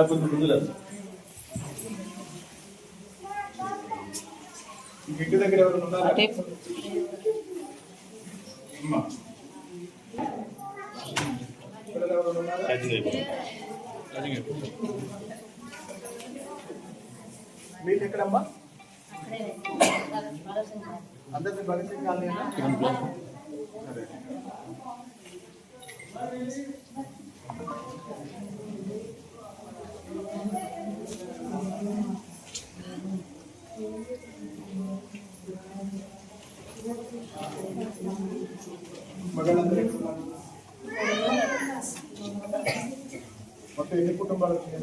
కొంచెం ముందులేదు ఇంటి దగ్గర ఎవరు ఉన్నారా అమ్మ. పిల్లలు ఎవరు ఉన్నారా మీరు ఎక్కడమ్మా అందరినీ భగత్ కాలనీనా సరే మగళ్ళందరూ మొత్తం ఎన్ని కుటుంబాలు వచ్చినాయి?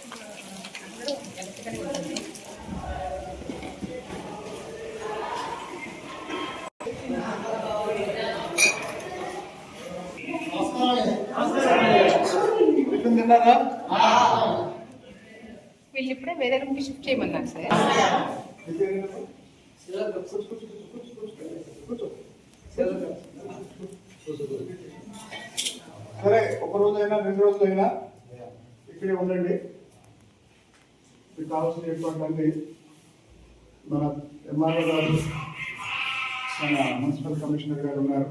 వీళ్ళు ఇప్పుడే వేరే రూమ్కి షిఫ్ట్ చేయమన్నారు సార్. సరే ఒక రోజైనా రెండు రోజులైనా ఇక్కడే ఉండండి. మీకు కావాల్సినటువంటి మన ఎంఆర్ఓ గారు మన మున్సిపల్ కమిషనర్ గారు ఉన్నారు.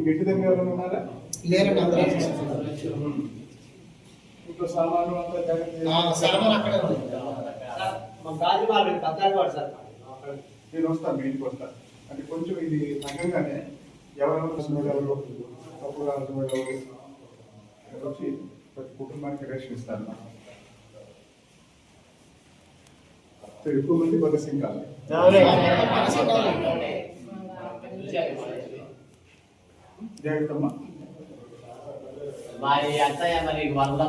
ఇంటి దగ్గర ఎవరైనా ఉన్నారా? ఇంట్లో సామాను అంతా నేను వస్తాను మీ ఇంటికి వస్తాను అంటే కొంచెం ఇది తగ్గంగానే ఎవరెవరు వస్తున్న ఎవరు తప్పు ఇక్కడ వచ్చి ప్రతి కుటుంబానికి రేషన్ ఇస్తాను సో ఎక్కువ మంది భగత్ సింగ్ కాదు. జాగ్రత్త మరి అత్తయ్య మరి వాళ్ళ